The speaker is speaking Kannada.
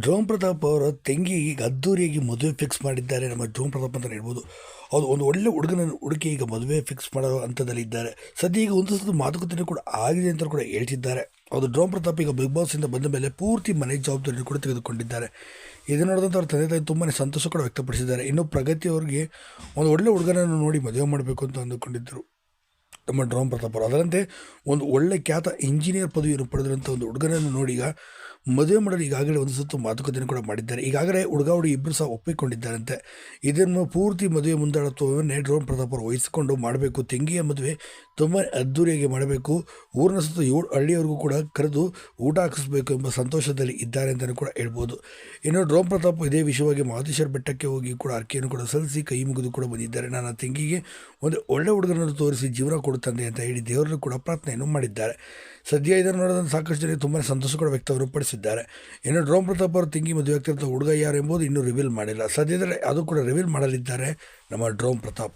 ಡ್ರೋನ್ ಪ್ರತಾಪ್ ಅವರ ತಂಗಿ ಈಗ ಅದ್ದೂರಿಯಾಗಿ ಮದುವೆ ಫಿಕ್ಸ್ ಮಾಡಿದ್ದಾರೆ. ನಮ್ಮ ಡ್ರೋನ್ ಪ್ರತಾಪ್ ಅಂತ ಹೇಳ್ಬೋದು. ಅದು ಒಂದು ಒಳ್ಳೆ ಹುಡುಗನ ಹುಡುಕಿ ಈಗ ಮದುವೆ ಫಿಕ್ಸ್ ಮಾಡೋ ಹಂತದಲ್ಲಿ ಇದ್ದಾರೆ. ಸದ್ಯ ಈಗ ಒಂದು ಸಲ ಮಾತುಕತೆ ಕೂಡ ಆಗಿದೆ ಅಂತ ಕೂಡ ಹೇಳ್ತಿದ್ದಾರೆ. ಅದು ಡ್ರೋನ್ ಪ್ರತಾಪ್ ಈಗ ಬಿಗ್ ಬಾಸಿಂದ ಬಂದ ಮೇಲೆ ಪೂರ್ತಿ ಮನೆ ಜವಾಬ್ದಾರಿ ಕೂಡ ತೆಗೆದುಕೊಂಡಿದ್ದಾರೆ. ಇದು ನೋಡಿದಂಥ ಅವ್ರ ತಂದೆ ತಾಯಿ ತುಂಬಾ ಸಂತೋಷ ಕೂಡ ವ್ಯಕ್ತಪಡಿಸಿದ್ದಾರೆ. ಇನ್ನು ಪ್ರಗತಿ ಅವ್ರಿಗೆ ಒಂದು ಒಳ್ಳೆ ಹುಡುಗನನ್ನು ನೋಡಿ ಮದುವೆ ಮಾಡಬೇಕು ಅಂತ ಅಂದುಕೊಂಡಿದ್ದರು. ನಮ್ಮ ಡ್ರೋಮ್ ಪ್ರತಾಪ್ ಅವರು ಅದರಂತೆ ಒಂದು ಒಳ್ಳೆ ಖ್ಯಾತ ಇಂಜಿನಿಯರ್ ಪದವಿಯನ್ನು ಪಡೆದಿರುವಂಥ ಒಂದು ಹುಡುಗನನ್ನು ನೋಡಿ ಈಗ ಮದುವೆ ಮಾಡಲು ಈಗಾಗಲೇ ಒಂದು ಸುತ್ತು ಮಾತುಕತೆಯನ್ನು ಕೂಡ ಮಾಡಿದ್ದಾರೆ. ಈಗಾಗಲೇ ಹುಡುಗ ಹುಡುಗಿ ಇಬ್ಬರು ಸಹ ಒಪ್ಪಿಕೊಂಡಿದ್ದಾರಂತೆ. ಇದನ್ನು ಪೂರ್ತಿ ಮದುವೆ ಮುಂದಾಳತ್ವವನ್ನೇ ಡ್ರೋನ್ ಪ್ರತಾಪ್ ಅವರು ವಹಿಸಿಕೊಂಡು ಮಾಡಬೇಕು. ತೆಂಗಿಯ ಮದುವೆ ತುಂಬ ಅದ್ದೂರಿಯಾಗಿ ಮಾಡಬೇಕು. ಊರಿನ ಸುತ್ತ ಏಳು ಹಳ್ಳಿಯವರೆಗೂ ಕೂಡ ಕರೆದು ಊಟ ಹಾಕಿಸ್ಬೇಕು ಎಂಬ ಸಂತೋಷದಲ್ಲಿ ಇದ್ದಾರೆ ಅಂತಲೂ ಕೂಡ ಹೇಳ್ಬೋದು. ಇನ್ನು ಡ್ರೋನ್ ಪ್ರತಾಪ್ ಇದೇ ವಿಷಯವಾಗಿ ಮಹದೇಶ್ವರ ಬೆಟ್ಟಕ್ಕೆ ಹೋಗಿ ಕೂಡ ಅರ್ಕೆಯನ್ನು ಕೂಡ ಸಲ್ಲಿಸಿ ಕೈ ಮುಗಿದು ಕೂಡ ಬಂದಿದ್ದಾರೆ. ನಾನು ತೆಂಗಿಗೆ ಒಂದು ಒಳ್ಳೆ ಹುಡುಗನನ್ನು ತೋರಿಸಿ ಜೀವನ ಕೊಡುತ್ತಂದೆ ಅಂತ ಹೇಳಿ ದೇವರನ್ನು ಕೂಡ ಪ್ರಾರ್ಥನೆಯನ್ನು ಮಾಡಿದ್ದಾರೆ. ಸದ್ಯ ಇದನ್ನು ನೋಡೋದನ್ನು ಸಾಕಷ್ಟು ಜನ ತುಂಬಾ ಸಂತೋಷ ಕೂಡ ವ್ಯಕ್ತಪಡಿಸಿದ್ದಾರೆ. ಇನ್ನು ಡ್ರೋಮ್ ಪ್ರತಾಪ್ ಅವರು ತಿಂಗಿ ಮದುವೆ ಆಗ್ತಿರೋ ಹುಡುಗ ಯಾರು ಎಂಬುದು ಇನ್ನೂ ರಿವೀಲ್ ಮಾಡಿಲ್ಲ. ಸದ್ಯದಲ್ಲೇ ಅದು ಕೂಡ ರಿವೀಲ್ ಮಾಡಲಿದ್ದಾರೆ ನಮ್ಮ ಡ್ರೋಮ್ ಪ್ರತಾಪ್.